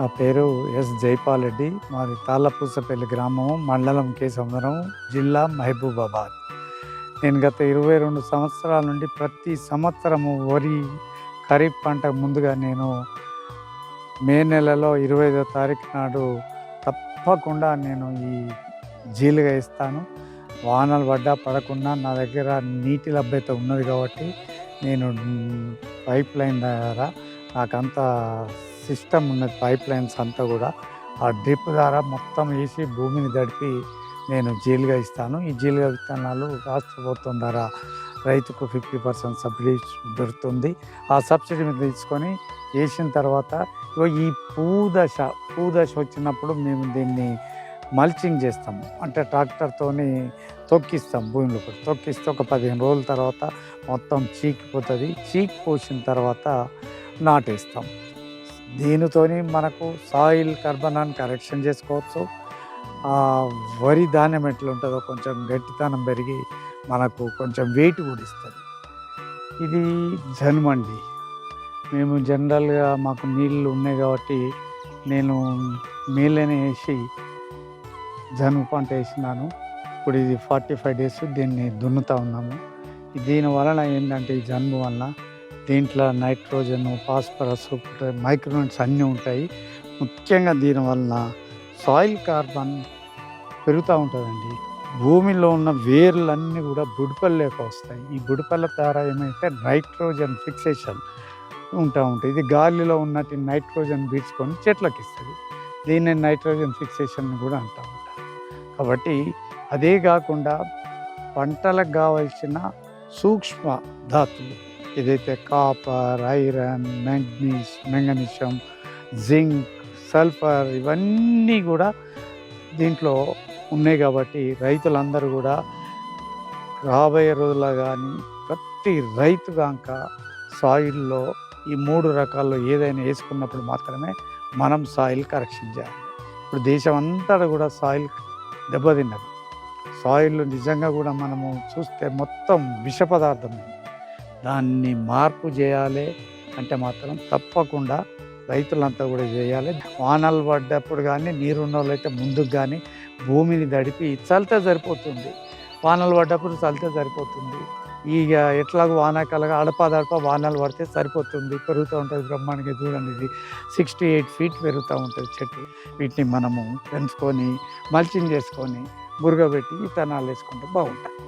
నా పేరు ఎస్ జైపాల్ రెడ్డి మాది తాళ్ళపూసపల్లి గ్రామం మండలం కేసముద్రం జిల్లా మహబూబాబాద్. నేను గత ఇరవై రెండు సంవత్సరాల నుండి ప్రతి సంవత్సరము వరి ఖరీఫ్ పంట ముందుగా నేను మే నెలలో ఇరవై ఐదో తారీఖు నాడు తప్పకుండా నేను ఈ జీలుగా ఇస్తాను. వానలు పడ్డా పడకుండా నా దగ్గర నీటి లభ్యత ఉన్నది కాబట్టి నేను పైప్ లైన్ ద్వారా నాకంతా సిస్టమ్ ఉన్నది పైప్ లైన్స్ అంతా కూడా ఆ డ్రిప్ ద్వారా మొత్తం వేసి భూమిని దడిపి నేను జీలుగా ఇస్తాను. ఈ జీలుగా విత్తనాలు రాష్ట్ర ప్రభుత్వం ద్వారా రైతుకు ఫిఫ్టీ పర్సెంట్ సబ్సిడీ దొరుకుతుంది. ఆ సబ్సిడీ మీద తీసుకొని వేసిన తర్వాత ఈ పూదశ పూదశ వచ్చినప్పుడు మేము దీన్ని మల్చింగ్ చేస్తాము అంటే ట్రాక్టర్తోని తొక్కిస్తాం భూమిలో కూడా. తొక్కిస్తే ఒక పదిహేను రోజుల తర్వాత మొత్తం చీకిపోతుంది. చీకి పోసిన తర్వాత నాటేస్తాం. దీనితోని మనకు సాయిల్ కర్బనాన్ని కరెక్షన్ చేసుకోవచ్చు. ఆ వరి ధాన్యం ఎట్లా ఉంటుందో కొంచెం గట్టితనం పెరిగి మనకు కొంచెం వెయిట్ కూడా ఇస్తుంది. ఇది జన్మండి మేము జనరల్గా మాకు నీళ్ళు ఉన్నాయి కాబట్టి నేను నీళ్ళని వేసి జనుము పంట వేసినాను. ఇప్పుడు ఇది ఫార్టీ ఫైవ్ డేస్ దీన్ని దున్నుతా ఉన్నాము. దీని వలన ఏంటంటే ఈ జనుము వలన దీంట్లో నైట్రోజన్ ఫాస్ఫరస్ మైక్రోనట్స్ అన్నీ ఉంటాయి. ముఖ్యంగా దీనివలన సాయిల్ కార్బన్ పెరుగుతూ ఉంటుందండి. భూమిలో ఉన్న వేర్లన్నీ కూడా బుడిపల్లేక వస్తాయి. ఈ బుడిపల్ల ద్వారా ఏమైతే నైట్రోజన్ ఫిక్సేషన్ ఉంటా ఉంటాయి ఇది గాలిలో ఉన్నట్టు నైట్రోజన్ పీల్చుకొని చెట్లకు ఇస్తుంది. దీన్ని నైట్రోజన్ ఫిక్సేషన్ కూడా అంటూ ఉంటారు. కాబట్టి అదే కాకుండా పంటలకు కావలసిన సూక్ష్మ ధాతులు ఇదైతే copper iron manganese magnesium zinc sulphur ఇవన్నీ కూడా దీంట్లో ఉన్నాయి కాబట్టి రైతులందరూ కూడా రాబోయే రోజుల్లో కానీ ప్రతి రైతు కాక సాయిల్లో ఈ మూడు రకాల్లో ఏదైనా వేసుకున్నప్పుడు మాత్రమే మనం సాయిల్ కరెక్షన్ చేయాలి. ఇప్పుడు దేశం అంతా కూడా సాయిల్ దెబ్బతిన్నది. సాయిల్ నిజంగా కూడా మనము చూస్తే మొత్తం విష పదార్థం. దాన్ని మార్పు చేయాలి అంటే మాత్రం తప్పకుండా రైతులంతా కూడా చేయాలి. వానలు పడ్డప్పుడు కానీ నీరున్న వాళ్ళైతే ముందుకు కానీ భూమిని దడిపి చల్లితే సరిపోతుంది. వానలు పడ్డప్పుడు చల్లితే సరిపోతుంది. ఇక ఎట్లాగో వానాకాలంగా అడపాదడప వానలు పడితే సరిపోతుంది. పెరుగుతూ ఉంటుంది బ్రహ్మాండంగా చూడండి ఇది. సిక్స్టీ ఎయిట్ ఫీట్ పెరుగుతూ ఉంటుంది చెట్టు. వీటిని మనము పెంచుకొని మల్చింగ్ చేసుకొని బురగబెట్టి విత్తనాలు వేసుకుంటే బాగుంటుంది